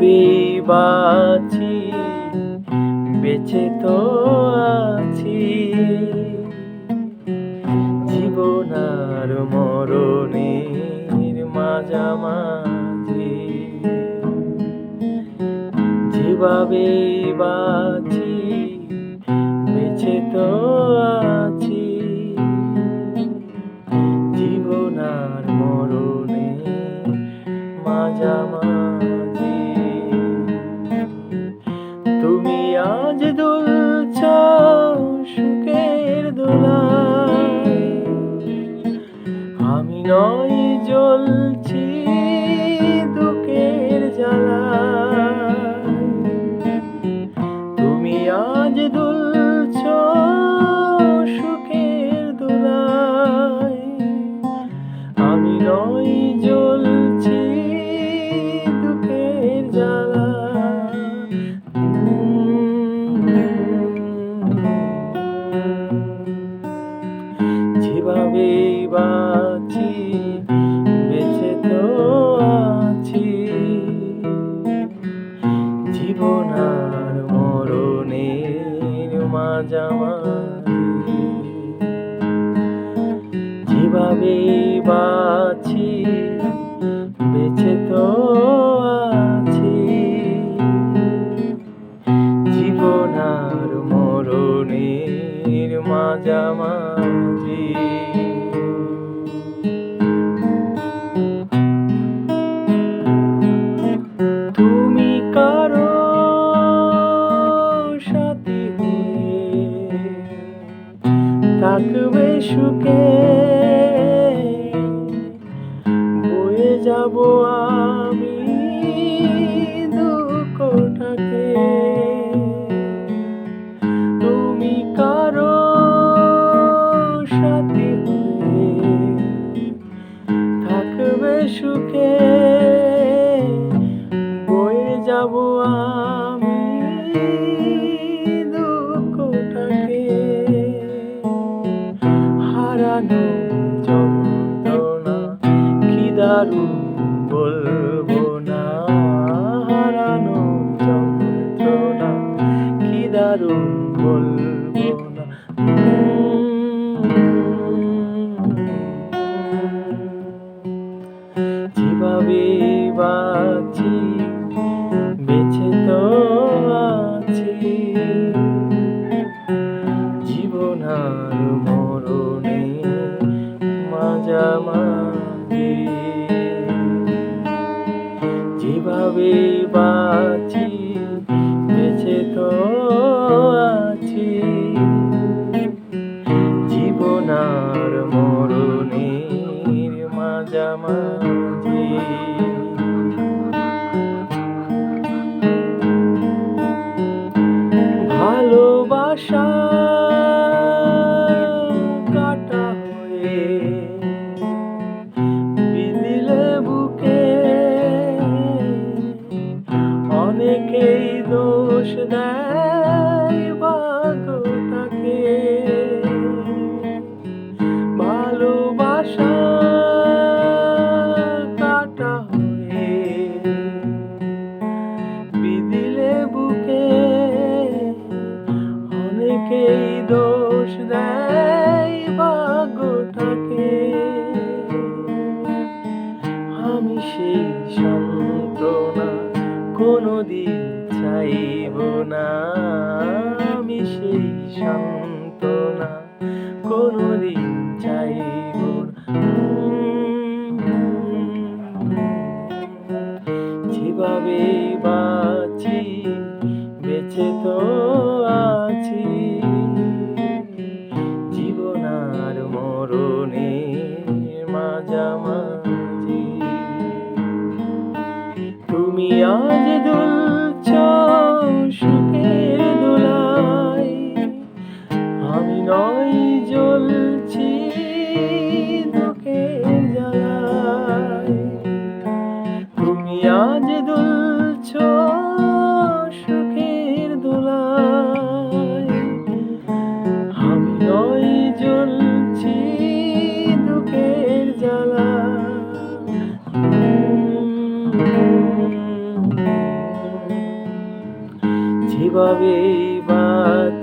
যেভাবেই বাঁচি বেঁচে তো আছি। জীবন আর মরণের মাঝামাঝি। যেভাবেই বাঁচি বেঁচে তো আছি নয় জ্বলছি দুঃখের জ্বালা। যেভাবে বাঁচি বেঁচে তো আছি। জীবন আর মরণের যেভাবে বাঁচি বেঁচে তো আছি। জীবন আর মরণের মাঝামাঝি। তুমি কারও সাথী থাকবে সুখে যাব দারুণ বলব না। যেভাবে বাঁচি? বেঁচে তো আছি। জীবন আর মরণের মাঝামাঝি। ভালোবাসা দোষ দেয় ভাগ্যটাকে ভালোবাসা কাটা হয়ে বিদিলে বুকে অনেকেই দোষ দেয় ভাগ্যটাকে আমি সেই যন্ত্রণা কোনোদিন পারিব না আমি সেই সান্ত্বনা, কোনোদিন চাইব যেভাবে বাঁচি, বেঁচে তো আছি। জীবন মরণে মাঝামাঝি। তুমি আজ দুল বেঁচে